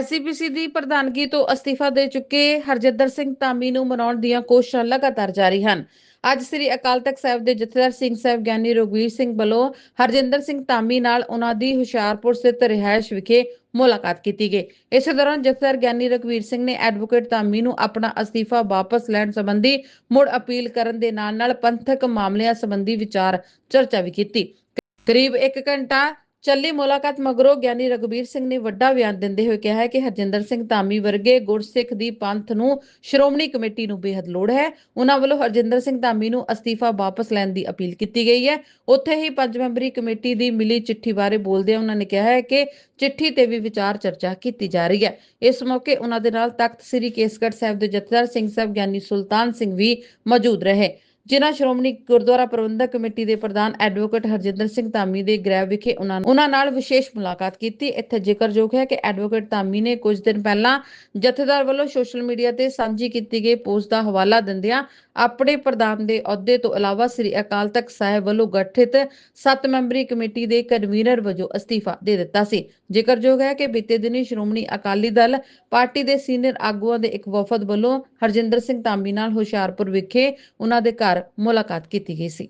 SGPC ਦੀ ਪ੍ਰਧਾਨਗੀ ਤੋਂ ਅਸਤੀਫਾ ਦੇ ਚੁੱਕੇ ਹਰਜਿੰਦਰ ਸਿੰਘ ਧਾਮੀ ਨੂੰ ਮਨਾਉਣ ਦੀਆਂ ਕੋਸ਼ਿਸ਼ਾਂ ਲਗਾਤਾਰ ਜਾਰੀ ਹਨ। ਅੱਜ ਸ੍ਰੀ ਅਕਾਲ ਤਖਤ ਸਾਹਿਬ ਦੇ ਜਥੇਦਾਰ ਸਿੰਘ ਸਾਹਿਬ ਗਿਆਨੀ ਰਘਵੀਰ ਸਿੰਘ ਵੱਲੋਂ ਹਰਜਿੰਦਰ ਸਿੰਘ ਧਾਮੀ ਨਾਲ ਉਹਨਾਂ ਦੀ ਹੁਸ਼ਿਆਰਪੁਰ ਸਥਿਤ ਰਿਹਾਇਸ਼ ਵਿਖੇ ਮੁਲਾਕਾਤ ਕੀਤੀ ਗਈ। ਇਸੇ ਦੌਰਾਨ ਜਥੇਦਾਰ ਗਿਆਨੀ ਰਘਵੀਰ ਸਿੰਘ ਨੇ ਐਡਵੋਕੇਟ ਧਾਮੀ ਨੂੰ ਆਪਣਾ ਅਸਤੀਫਾ ਵਾਪਸ ਲੈਣ ਸੰਬੰਧੀ ਮੁੜ ਅਪੀਲ ਕਰਨ ਦੇ ਨਾਲ ਨਾਲ ਪੰਥਕ ਮਾਮਲਿਆਂ ਸੰਬੰਧੀ ਵਿਚਾਰ ਚਰਚਾ ਵੀ ਕੀਤੀ। ਕਰੀਬ 1 ਘੰਟਾ ਚੱਲੀ ਮੁਲਾਕਾਤ ਮਗਰੋਂ ਗਿਆਨੀ ਰਘਬੀਰ ਸਿੰਘ ਨੇ ਵੱਡਾ ਬਿਆਨ ਦਿੰਦੇ ਹੋਏ ਕਿਹਾ ਹੈ ਕਿ ਹਰਜਿੰਦਰ ਸਿੰਘ ਧਾਮੀ ਵਰਗੇ ਗੁਰਸਿੱਖ ਦੀ ਪੰਥ ਨੂੰ ਸ਼੍ਰੋਮਣੀ ਕਮੇਟੀ ਨੂੰ ਬੇਹੱਦ ਲੋੜ ਹੈ। ਉਹਨਾਂ ਵੱਲੋਂ ਹਰਜਿੰਦਰ ਸਿੰਘ ਧਾਮੀ ਨੂੰ ਅਸਤੀਫਾ ਵਾਪਸ ਲੈਣ ਦੀ ਅਪੀਲ ਕੀਤੀ ਗਈ ਹੈ। ਉੱਥੇ ਹੀ ਪੰਜ ਮੈਂਬਰੀ ਕਮੇਟੀ ਦੀ ਮਿਲੀ ਚਿੱਠੀ ਬਾਰੇ ਬੋਲਦਿਆਂ ਉਹਨਾਂ ਨੇ ਕਿਹਾ ਹੈ ਕਿ ਚਿੱਠੀ ਤੇ ਵੀ ਵਿਚਾਰ ਚਰਚਾ ਕੀਤੀ ਜਾ ਰਹੀ ਹੈ। ਇਸ ਮੌਕੇ ਉਹਨਾਂ ਦੇ ਨਾਲ ਤਖਤ ਸ੍ਰੀ ਕੇਸਗੜ੍ਹ ਸਾਹਿਬ ਦੇ ਜਥੇਦਾਰ ਸਿੰਘ ਸਾਹਿਬ ਗਿਆਨੀ ਸੁਲਤਾਨ ਸਿੰਘ ਵੀ ਮੌਜੂਦ ਰਹੇ। ਜਿਨ੍ਹਾਂ ਸ਼੍ਰੋਮਣੀ ਗੁਰਦੁਆਰਾ ਪ੍ਰਬੰਧਕ ਕਮੇਟੀ ਦੇ ਪ੍ਰਧਾਨ ਐਡਵੋਕੇਟ ਹਰਜਿੰਦਰ ਸਿੰਘ ਧਾਮੀ ਦੇ ਗ੍ਰਹਿ ਵਿਖੇ ਉਹਨਾਂ ਨਾਲ ਵਿਸ਼ੇਸ਼ ਮੁਲਾਕਾਤ ਕੀਤੀ। ਇੱਥੇ ਜ਼ਿਕਰਯੋਗ ਹੈ ਕਿ ਐਡਵੋਕੇਟ ਧਾਮੀ ਨੇ ਕੁਝ ਦਿਨ ਪਹਿਲਾਂ ਜਥੇਦਾਰ ਵੱਲੋਂ ਸੋਸ਼ਲ ਮੀਡੀਆ ਤੇ ਸਾਂਝੀ ਕੀਤੀ ਗਈ ਪੋਸਟ ਦਾ ਹਵਾਲਾ ਦਿੰਦਿਆਂ ਆਪਣੇ ਪ੍ਰਧਾਨ ਦੇ ਅਹੁਦੇ ਤੋਂ ਇਲਾਵਾ ਸ੍ਰੀ ਅਕਾਲ ਤਖਤ ਸਾਹਿਬ ਵੱਲੋਂ ਗਠਿਤ ਸੱਤ ਮੈਂਬਰੀ ਕਮੇਟੀ ਦੇ ਕਨਵੀਨਰ ਵਜੋਂ ਅਸਤੀਫਾ ਦੇ ਦਿੱਤਾ ਸੀ। ਜ਼ਿਕਰਯੋਗ ਹੈ ਕਿ ਬੀਤੇ ਦਿਨੀ ਸ਼੍ਰੋਮਣੀ ਅਕਾਲੀ ਦਲ ਪਾਰਟੀ ਦੇ ਸੀਨੀਅਰ ਆਗੂਆਂ ਦੇ ਇੱਕ ਵਫਦ ਵੱਲੋਂ ਹਰਜਿੰਦਰ ਸਿੰਘ ਧਾਮੀ ਨਾਲ ਹੁਸ਼ਿਆਰਪੁਰ ਵਿਖੇ ਉਹਨਾਂ ਦੇ ਘਰ ਮੁਲਾਕਾਤ ਕੀਤੀ ਗਈ ਸੀ।